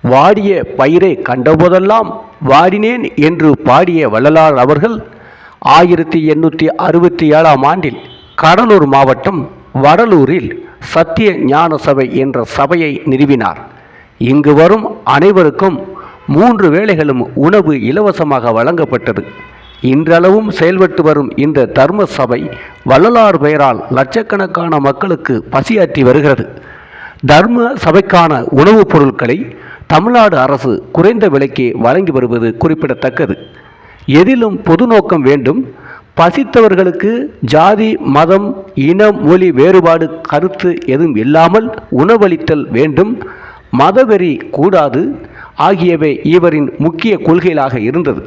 வாடிய பயிரை கண்டபோதெல்லாம் வாடினேன் என்று பாடிய வள்ளலார் அவர்கள் ஆயிரத்தி எண்ணூற்றி அறுபத்தி ஏழாம் ஆண்டில் கடலூர் மாவட்டம் வடலூரில் சத்திய ஞான சபை என்ற சபையை நிறுவினார். இங்கு வரும் அனைவருக்கும் மூன்று வேளைகளும் உணவு இலவசமாக வழங்கப்பட்டது. இன்றளவும் செயல்பட்டு வரும் இந்த தர்ம சபை வள்ளலார் பெயரால் லட்சக்கணக்கான மக்களுக்கு பசியாற்றி வருகிறது. தர்ம சபைக்கான உணவுப் பொருட்களை தமிழ்நாடு அரசு குறைந்த விலைக்கு வழங்கி வருவது குறிப்பிடத்தக்கது. எதிலும் பொது நோக்கம் வேண்டும். பசித்தவர்களுக்கு ஜாதி மதம் இனம் மொழி வேறுபாடு கருத்து எதுவும் இல்லாமல் உணவளித்தல் வேண்டும். மதவெறி கூடாது. ஆகியவை இவரின் முக்கிய கொள்கைகளாக இருந்தது.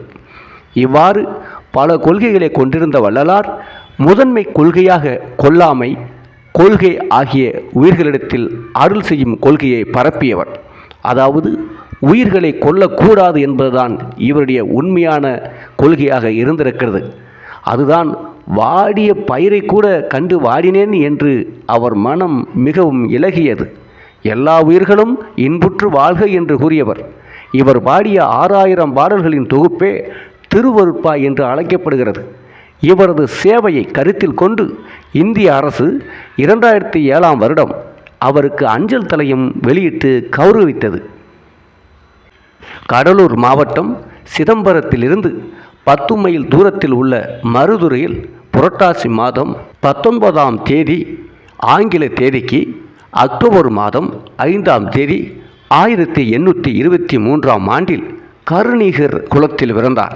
இவ்வாறு பல கொள்கைகளை கொண்டிருந்த வள்ளலார் முதன்மை கொள்கையாக கொல்லாமை கொள்கை ஆகிய உயிர்களிடத்தில் அருள் செய்யும் கொள்கையை பரப்பியவர். அதாவது உயிர்களை கொல்லக்கூடாது என்பதுதான் இவருடைய உண்மையான கொள்கையாக இருந்திருக்கிறது. அதுதான் வாடிய பயிரை கூட கண்டு வாடினேன் என்று அவர் மனம் மிகவும் இலகியது. எல்லா உயிர்களும் இன்புற்று வாழ்க என்று கூறியவர். இவர் பாடிய ஆறாயிரம் பாடல்களின் தொகுப்பே திருவருட்பா என்று அழைக்கப்படுகிறது. இவரது சேவையை கருத்தில் கொண்டு இந்திய அரசு இரண்டாயிரத்தி ஏழாம் வருடம் அவருக்கு அஞ்சல் தலையும் வெளியிட்டு கௌரவித்தது. கடலூர் மாவட்டம் சிதம்பரத்திலிருந்து பத்து மைல் தூரத்தில் உள்ள மருதுரையில் புரட்டாசி மாதம் பத்தொன்பதாம் தேதி ஆங்கில தேதிக்கு அக்டோபர் மாதம் ஐந்தாம் தேதி ஆயிரத்தி எண்ணூற்றி இருபத்தி மூன்றாம் ஆண்டில் கருணீகர் குலத்தில் பிறந்தார்.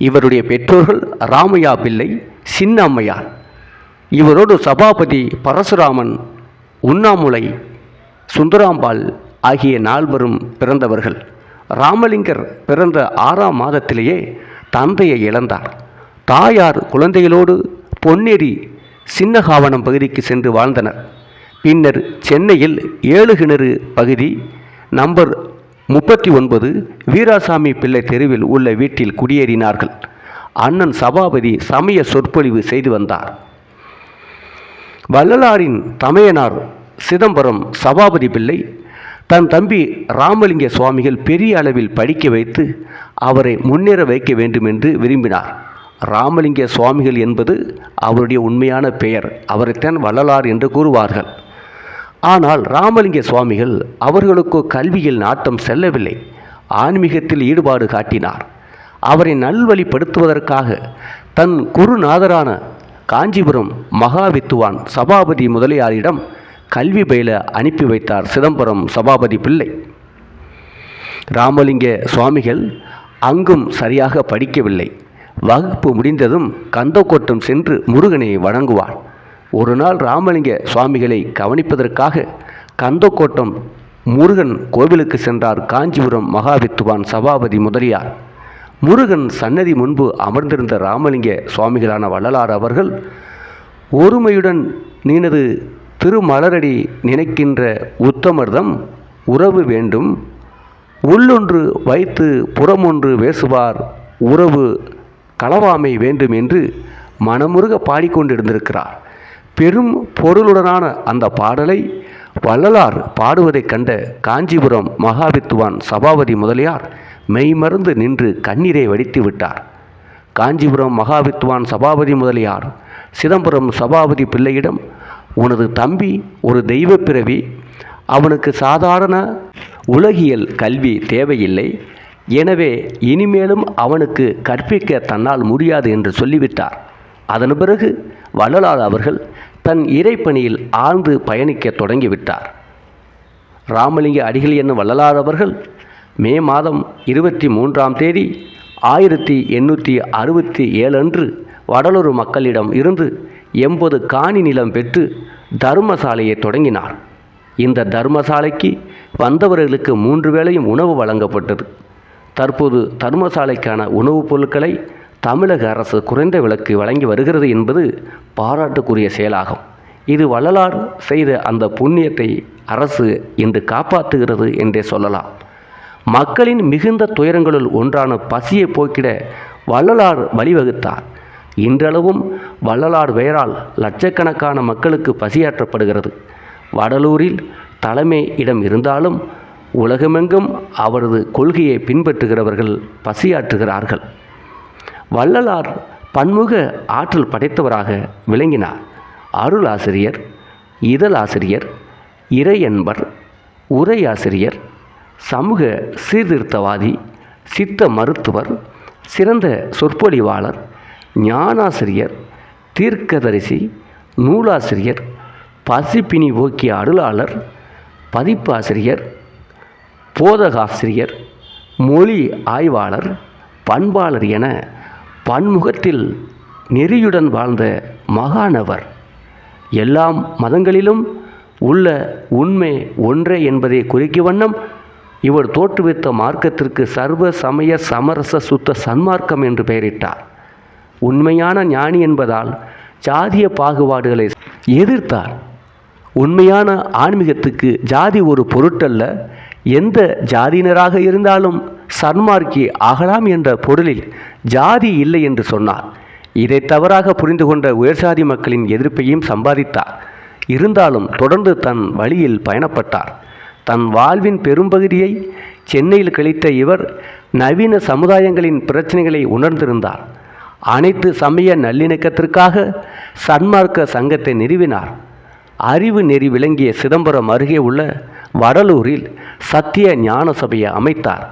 இவருடைய பெற்றோர்கள் ராமையா பிள்ளை சின்ன அம்மையார் இவரோடு சபாபதி பரசுராமன் உண்ணாமுலை சுந்தராம்பாள் ஆகிய நால்வரும் பிறந்தவர்கள். ராமலிங்கர் பிறந்த ஆறாம் மாதத்திலேயே தந்தையை இழந்தார். தாயார் குழந்தைகளோடு பொன்னேரி சின்னகாவனம் பகுதிக்கு சென்று வாழ்ந்தனர். பின்னர் சென்னையில் ஏழுகிணறு பகுதி நம்பர் முப்பத்தி ஒன்பது வீராசாமி பிள்ளை தெருவில் உள்ள வீட்டில் குடியேறினார்கள். அண்ணன் சபாபதி சமய சொற்பொழிவு செய்து வந்தார். வள்ளலாரின் தமையனார் சிதம்பரம் சபாபதி பிள்ளை தன் தம்பி ராமலிங்க சுவாமிகள் பெரிய அளவில் படிக்க வைத்து அவரை முன்னேற வைக்க வேண்டும் என்று விரும்பினார். ராமலிங்க சுவாமிகள் என்பது அவருடைய உண்மையான பெயர். அவரைத்தான் வள்ளலார் என்று கூறுவார்கள். ஆனால் ராமலிங்க சுவாமிகள் அவர்களுக்கு கல்வியில் நாட்டம் செல்லவில்லை. ஆன்மீகத்தில் ஈடுபாடு காட்டினார். அவரை நல்வழிப்படுத்துவதற்காக தன் குருநாதரான காஞ்சிபுரம் மகாவித்துவான் சபாபதி முதலியாரிடம் கல்வி பயில அனுப்பி வைத்தார் சிதம்பரம் சபாபதி பிள்ளை. ராமலிங்க சுவாமிகள் அங்கும் சரியாக படிக்கவில்லை. வகுப்பு முடிந்ததும் கந்தக்கோட்டம் சென்று முருகனை வணங்குவார். ஒரு நாள் ராமலிங்க சுவாமிகளை கவனிப்பதற்காக கந்தக்கோட்டம் முருகன் கோவிலுக்கு சென்றார் காஞ்சிபுரம் மகாவித்துவான் சபாபதி முதலியார். முருகன் சன்னதி முன்பு அமர்ந்திருந்த ராமலிங்க சுவாமிகளான வள்ளலார் அவர்கள் ஒருமையுடன் நீனது திருமலரடி நினைக்கின்ற உத்தமர்தம் உறவு வேண்டும். உள்ளொன்று வைத்து புறமொன்று வேசுவார் உறவு களவாமை வேண்டும் என்று மனமுருக பாடிக்கொண்டிருந்திருக்கிறார். பெரும் பொருளுடனான அந்த பாடலை வள்ளலார் பாடுவதைக் கண்ட காஞ்சிபுரம் மகாவித்துவான் சபாபதி முதலியார் மெய்மறந்து நின்று கண்ணீரை வடித்து விட்டார். காஞ்சிபுரம் மகாவித்துவான் சபாபதி முதலியார் சிதம்பரம் சபாபதி பிள்ளையிடம் உனது தம்பி ஒரு தெய்வ பிறவி அவனுக்கு சாதாரண உலகியல் கல்வி தேவையில்லை. எனவே இனிமேலும் அவனுக்கு கற்பிக்க தன்னால் முடியாது என்று சொல்லிவிட்டார். அதன் பிறகு வள்ளலார் அவர்கள் தன் இறைப்பணியில் ஆழ்ந்து பயணிக்க தொடங்கிவிட்டார். ராமலிங்க அடிகள் என்னும் வள்ளலாதவர்கள் மே மாதம் இருபத்தி மூன்றாம் தேதி ஆயிரத்தி எண்ணூற்றி அறுபத்தி ஏழு அன்று வடலூர் மக்களிடம் இருந்து எண்பது காணி நிலம் பெற்று தர்மசாலையை தொடங்கினார். இந்த தர்மசாலைக்கு வந்தவர்களுக்கு மூன்று வேளையும் உணவு வழங்கப்பட்டது. தற்போது தர்மசாலைக்கான உணவுப் பொருட்களை தமிழக அரசு குறைந்த விலைக்கு வழங்கி வருகிறது என்பது பாராட்டுக்குரிய செயலாகும். இது வள்ளலார் செய்த அந்த புண்ணியத்தை அரசு இன்று காப்பாற்றுகிறது என்றே சொல்லலாம். மக்களின் மிகுந்த துயரங்களுள் ஒன்றான பசியை போக்கிட வள்ளலார் வழிவகுத்தார். இன்றளவும் வள்ளலார் பெயரால் லட்சக்கணக்கான மக்களுக்கு பசியாற்றப்படுகிறது. வடலூரில் தலைமை இடம் இருந்தாலும் உலகமெங்கும் அவரது கொள்கையை பின்பற்றுகிறவர்கள் பசியாற்றுகிறார்கள். வள்ளலார் பன்முக ஆற்றல் படைத்தவராக விளங்கினார். அருளாசிரியர் இதழாசிரியர் இறையன்பர் உரையாசிரியர் சமூக சீர்திருத்தவாதி சித்த மருத்துவர் சிறந்த சொற்பொழிவாளர் ஞானாசிரியர் தீர்க்கதரிசி நூலாசிரியர் பசிப்பினி போக்கிய அருளாளர் பதிப்பாசிரியர் போதகாசிரியர் மொழி ஆய்வாளர் பண்பாளர் என பன்முகத்தில் நெறியுடன் வாழ்ந்த மகானவர். எல்லா மதங்களிலும் உள்ள உண்மை ஒன்றே என்பதை குறிக்கும் வண்ணம் இவர் தோற்றுவித்த மார்க்கத்திற்கு சர்வ சமய சமரச சுத்த சன்மார்க்கம் என்று பெயரிட்டார். உண்மையான ஞானி என்பதால் ஜாதிய பாகுபாடுகளை எதிர்த்தார். உண்மையான ஆன்மீகத்துக்கு ஜாதி ஒரு பொருட்டல்ல. எந்த ஜாதியினராக இருந்தாலும் சன்மார்க்கி ஆகலாம் என்ற பொருளில் ஜாதி இல்லை என்று சொன்னார். இதை தவறாக புரிந்து கொண்ட உயர்சாதி மக்களின் எதிர்ப்பையும் சம்பாதித்தார். இருந்தாலும் தொடர்ந்து தன் வழியில் பயணப்பட்டார். தன் வாழ்வின் பெரும்பகுதியை சென்னையில் கழித்த இவர் நவீன சமுதாயங்களின் பிரச்சனைகளை உணர்ந்திருந்தார். அனைத்து சமய நல்லிணக்கத்திற்காக சன்மார்க்க சங்கத்தை நிறுவினார். அறிவு நெறி விளங்கிய சிதம்பரம் அருகே உள்ள வடலூரில் சத்திய ஞான சபையை அமைத்தார்.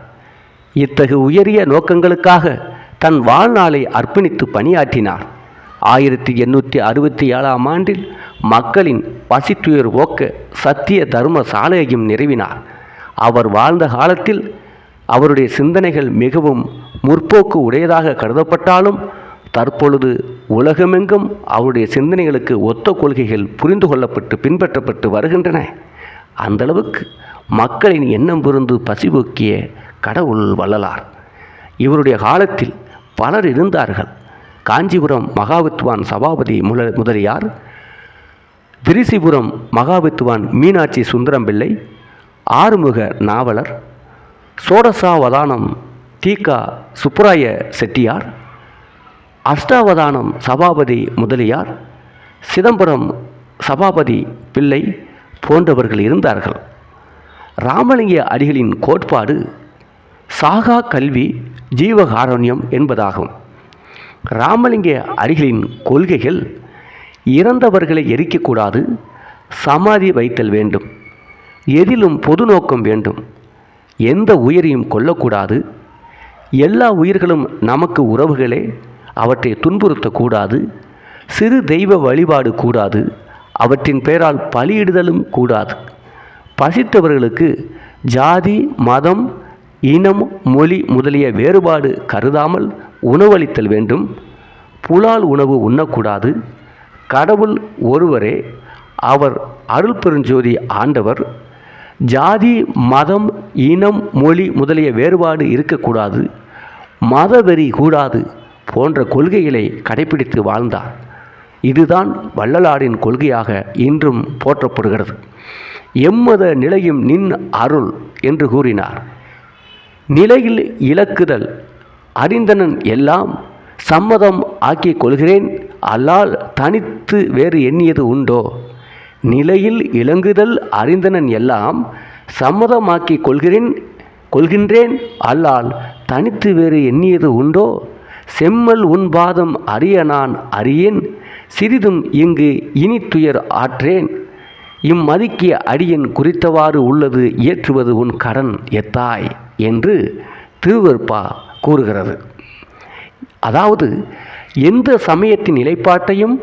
இத்தகு உயரிய நோக்கங்களுக்காக தன் வாழ்நாளை அர்ப்பணித்து பணியாற்றினார். ஆயிரத்தி எண்ணூற்றி அறுபத்தி ஏழாம் ஆண்டில் மக்களின் பசித்துயர் ஓக்க சத்திய தர்ம சாலையையும் நிறுவினார். அவர் வாழ்ந்த காலத்தில் அவருடைய சிந்தனைகள் மிகவும் முற்போக்கு உடையதாக கருதப்பட்டாலும் தற்பொழுது உலகமெங்கும் அவருடைய சிந்தனைகளுக்கு ஒத்த கொள்கைகள் புரிந்து கொள்ளப்பட்டு பின்பற்றப்பட்டு வருகின்றன. அந்தளவுக்கு மக்களின் எண்ணம் புரிந்து பசிபோக்கிய கடவுள் வள்ளலார். இவருடைய காலத்தில் பலர் இருந்தார்கள். காஞ்சிபுரம் மகாவித்வான் சபாபதி முல முதலியார் விரிசிபுரம் மகாவித்வான் மீனாட்சி சுந்தரம் பிள்ளை ஆறுமுக நாவலர் சோடசாவதானம் தீகா சுப்புராய செட்டியார் அஷ்டாவதானம் சபாபதி முதலியார் சிதம்பரம் சபாபதி பிள்ளை போன்றவர்கள் இருந்தார்கள். ராமலிங்க அடிகளின் கோட்பாடு சாகா கல்வி ஜீவகாரண்யம் என்பதாகும். ராமலிங்க அடிகளின் கொள்கைகள் இறந்தவர்களை எரிக்கக்கூடாது சமாதி வைத்தல் வேண்டும் எதிலும் பொது நோக்கம் வேண்டும் எந்த உயிரையும் கொல்லக்கூடாது எல்லா உயிர்களும் நமக்கு உறவுகளே அவற்றை துன்புறுத்தக்கூடாது சிறு தெய்வ வழிபாடு கூடாது அவற்றின் பெயரால் பலியிடுதலும் கூடாது. பசித்தவர்களுக்கு ஜாதி மதம் இனம் மொழி முதலிய வேறுபாடு கருதாமல் உணவளித்தல் வேண்டும். புலால் உணவு உண்ணக்கூடாது. கடவுள் ஒருவரே அவர் அருள் பெருஞ்சோதி ஆண்டவர். ஜாதி மதம் இனம் மொழி முதலிய வேறுபாடு இருக்கக்கூடாது. மதவெறி கூடாது போன்ற கொள்கைகளை கடைபிடித்து வாழ்ந்தார். இதுதான் வள்ளலாரின் கொள்கையாக இன்றும் போற்றப்படுகிறது. எம்மத நிலையும் நின் அருள் என்று கூறினார். நிலையில் இலக்குதல் அறிந்தனன் எல்லாம் சம்மதம் ஆக்கிக் கொள்கிறேன் அல்லால் தனித்து வேறு எண்ணியது உண்டோ? நிலையில் இலங்குதல் அறிந்தனன் எல்லாம் சம்மதமாக்கிக் கொள்கிறேன் கொள்கின்றேன் அல்லால் தனித்து வேறு எண்ணியது உண்டோ? செம்மல் உன்பாதம் அறிய நான் அறியேன் சிறிதும் இங்கு இனி துயர் ஆற்றேன். இம்மதிக்கிய அடியன் குறித்தவாறு உள்ளது இயற்றுவது உன் கடன் எத்தாய்? என்று திருவருப்பா கூறுகிறது. அதாவது எந்த சமயத்தின் நிலைப்பாட்டையும்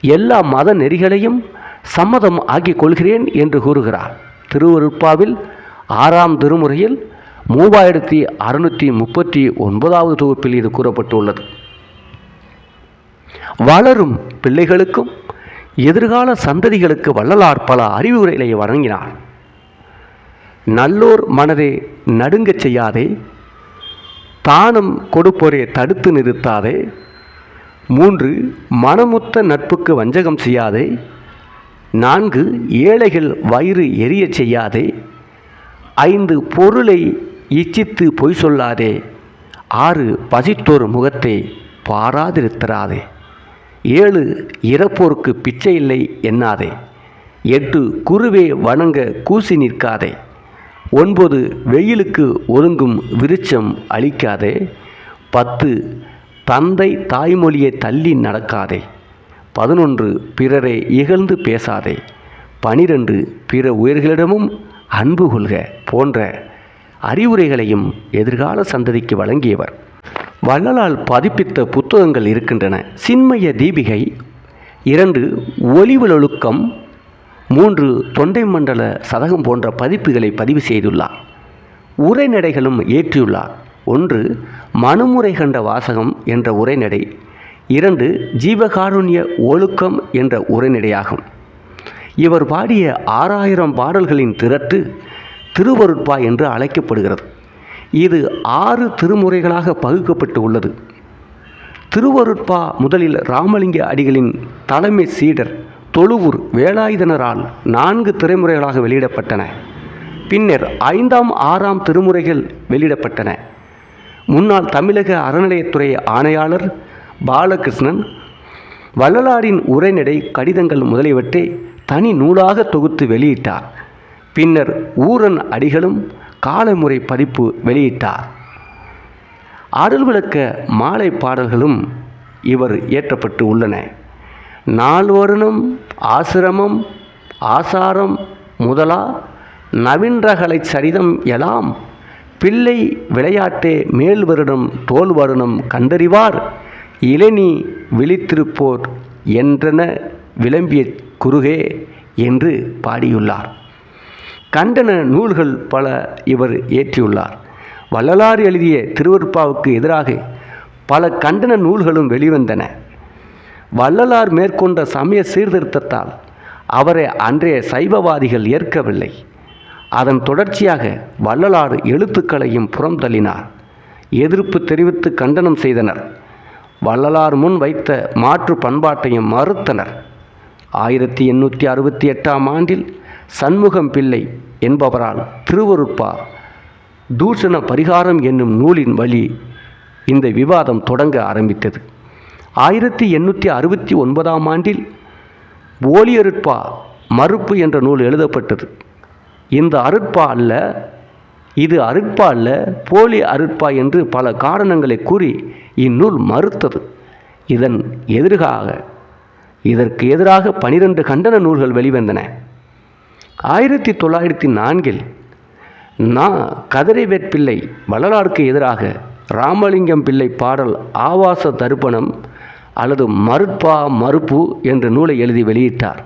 எல்லா மத நெறிகளையும் சம்மதம் ஆக்கிக் கொள்கிறேன் என்று கூறுகிறார். திருவருப்பாவில் ஆறாம் திருமுறையில் மூவாயிரத்தி அறுநூற்றி முப்பத்தி ஒன்பதாவது தொகுப்பில் இது கூறப்பட்டுள்ளது. வளரும் பிள்ளைகளுக்கும் எதிர்கால சந்ததிகளுக்கு வள்ளலார் பல அறிவுரைகளை வழங்கினார். நல்லோர் மனதை நடுங்கச் செய்யாதே தானம் கொடுப்போரை தடுத்து நிறுத்தாதே மூன்று மனமுத்த நட்புக்கு வஞ்சகம் செய்யாதே நான்கு ஏழைகள் வயிறு எரியச் செய்யாதே ஐந்து பொருளை இச்சித்து பொய் சொல்லாதே ஆறு பசித்தோர் முகத்தை பாராதிருத்தராதே. ஏழு இறப்போருக்கு பிச்சை இல்லை எண்ணாதே. எட்டு குருவே வணங்க கூசி நிற்காதே. ஒன்பது வெயிலுக்கு ஒதுங்கும் விருட்சம் அளிக்காதே பத்து தந்தை தாய்மொழியை தள்ளி நடக்காதே. பதினொன்று பிறரை இகழ்ந்து பேசாதே. பனிரெண்டு பிற உயிர்களிடமும் அன்பு கொள்க போன்ற அறிவுரைகளையும் எதிர்கால சந்ததிக்கு வழங்கியவர். வள்ளலால் பதிப்பித்த புத்தகங்கள் இருக்கின்றன. சின்மய தீபிகை இரண்டு ஒலிவலொழுக்கம் மூன்று தொண்டை மண்டல சதகம் போன்ற பதிப்புகளை பதிவு செய்துள்ளார். உரைநடைகளும் ஏற்றியுள்ளார். ஒன்று மனுமுறை கண்ட வாசகம் என்ற உரைநடை இரண்டு ஜீவகாருண்ய ஒழுக்கம் என்ற உரைநடையாகும் இவர் பாடிய ஆறாயிரம் பாடல்களின் திரட்டு திருவருட்பா என்று அழைக்கப்படுகிறது. இது ஆறு திருமுறைகளாக பகுக்கப்பட்டு உள்ளது. திருவருட்பா முதலில் ராமலிங்க அடிகளின் தலைமை சீடர் தொழுவூர் வேலாயுதனரால் நான்கு திரைமுறைகளாக வெளியிடப்பட்டன. பின்னர் ஐந்தாம் ஆறாம் திருமுறைகள் வெளியிடப்பட்டன. முன்னாள் தமிழக அறநிலையத்துறை ஆணையாளர் பாலகிருஷ்ணன் வள்ளலாரின் உரைநடை கடிதங்கள் முதலியவற்றை தனி நூலாக தொகுத்து வெளியிட்டார். பின்னர் ஊரன் அடிகளும் காலமுறை பதிப்பு வெளியிட்டார். அருள் விளக்க மாலை பாடல்களும் இவர் இயற்றப்பட்டு உள்ளன. நால்வருணம் ஆசிரமம் ஆசாரம் முதலா நவீன்றகலை சரிதம் எலாம் பிள்ளை விளையாட்டே மேல் வருடம் தோல் வருடம் கண்டறிவார் இளநீ விழித்திருப்போர் என்றன விளம்பிய குறுகே என்று பாடியுள்ளார். கண்டன நூல்கள் பல இவர் இயற்றியுள்ளார் வள்ளலார் எழுதிய திருவருப்பாவுக்கு எதிராக பல கண்டன நூல்களும் வெளிவந்தன. வள்ளலார் மேற்கொண்ட சமய சீர்திருத்தத்தால் அவரை அன்றைய சைவவாதிகள் ஏற்கவில்லை. அதன் தொடர்ச்சியாக வள்ளலார் எழுத்துக்களையும் புறம் தள்ளினார் எதிர்ப்பு தெரிவித்து கண்டனம் செய்தனர். வள்ளலார் முன் வைத்த மாற்று பண்பாட்டையும் மறுத்தனர். ஆயிரத்தி எண்ணூற்றி அறுபத்தி எட்டாம் ஆண்டில் சண்முகம் பிள்ளை என்பவரால் திருவருட்பா தூஷண பரிகாரம் என்னும் நூலின் வழி இந்த விவாதம் தொடங்க ஆரம்பித்தது. ஆயிரத்தி எண்ணூற்றி அறுபத்தி ஒன்பதாம் ஆண்டில் ஓலியருட்பா மறுப்பு என்ற நூல் எழுதப்பட்டது. இந்த அருட்பா அல்ல இது அருட்பா அல்ல போலி அருட்பா என்று பல காரணங்களை கூறி இந்நூல் மறுத்தது. இதன் எதிராக இதற்கு எதிராக பனிரெண்டு கண்டன நூல்கள் வெளிவந்தன. ஆயிரத்தி தொள்ளாயிரத்தி நான்கில் நான் கதிரை வேட்பிள்ளை வள்ளலாருக்கு எதிராக ராமலிங்கம் பிள்ளை பாடல் ஆவாச தர்ப்பணம் அல்லது மறுப்பா மறுப்பு என்ற நூலை எழுதி வெளியிட்டார்.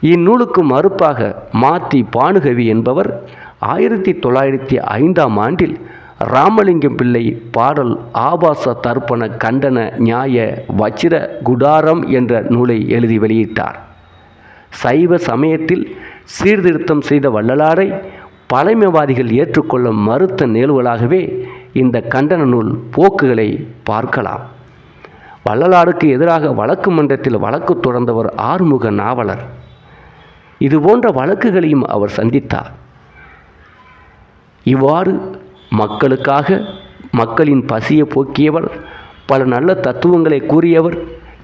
இந்நூலுக்கு மறுப்பாக மாத்தி பானுகவி என்பவர் ஆயிரத்தி தொள்ளாயிரத்தி ஐந்தாம் ஆண்டில் ராமலிங்கம் பிள்ளை பாடல் ஆபாச தர்ப்பண கண்டன நியாய வச்சிர குடாரம் என்ற நூலை எழுதி வெளியிட்டார். சைவ சமயத்தில் சீர்திருத்தம் செய்த வள்ளலாரை பழமைவாதிகள் ஏற்றுக்கொள்ள மறுத்த நிகழ்வுகளாகவே இந்த கண்டன நூல் போக்குகளை பார்க்கலாம். வள்ளலாருக்கு எதிராக வழக்கு மன்றத்தில் வழக்கு தொடர்ந்தவர் ஆறுமுக நாவலர். இது போன்ற வழக்குகளையும் அவர் சந்தித்தார். இவ்வாறு மக்களுக்காக மக்களின் பசியை போக்கியவர் பல நல்ல தத்துவங்களை கூறியவர்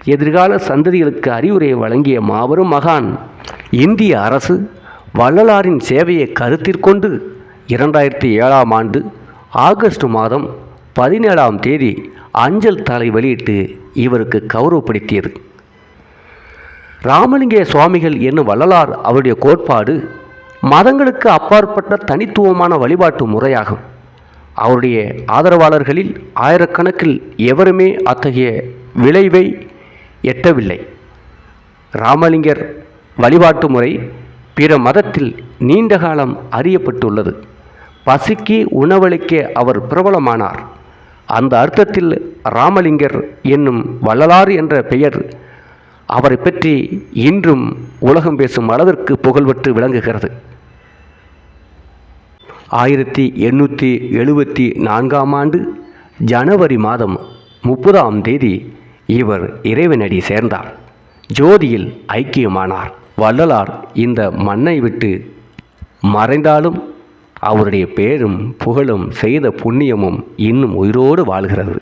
எதிர்கால சந்ததிகளுக்கு அறிவுரையை வழங்கிய மாபெரும் மகான் இந்திய அரசு வள்ளலாரின் சேவையை கருத்திற்கொண்டு இரண்டாயிரத்தி ஏழாம் ஆண்டு ஆகஸ்ட் மாதம் பதினேழாம் தேதி அஞ்சல் தலை வெளியிட்டு இவருக்கு கௌரவப்படுத்தியது. ராமலிங்க சுவாமிகள் என்னும் வள்ளலார் அவருடைய கோட்பாடு மதங்களுக்கு அப்பாற்பட்ட தனித்துவமான வழிபாட்டு முறையாகும். அவருடைய ஆதரவாளர்களில் ஆயிரக்கணக்கில் எவருமே அத்தகைய விளைவை எட்டவில்லை. ராமலிங்கர் வழிபாட்டு முறை பிற மதத்தில் நீண்ட காலம் அறியப்பட்டுள்ளது. பசிக்கு உணவளிக்க அவர் பிரபலமானார். அந்த அர்த்தத்தில் ராமலிங்கர் என்னும் வள்ளலார் என்ற பெயர் அவரை பற்றி இன்றும் உலகம் பேசும் அளவிற்கு புகழ்பெற்று விளங்குகிறது. ஆயிரத்தி எண்ணூற்றி எழுபத்தி நான்காம் ஆண்டு ஜனவரி மாதம் முப்பதாம் தேதி இவர் இறைவனடி சேர்ந்தார். ஜோதியில் ஐக்கியமானார். வள்ளலார் இந்த மண்ணை விட்டு மறைந்தாலும் அவருடைய பேரும் புகழும் செய்த புண்ணியமும் இன்னும் உயிரோடு வாழ்கிறது.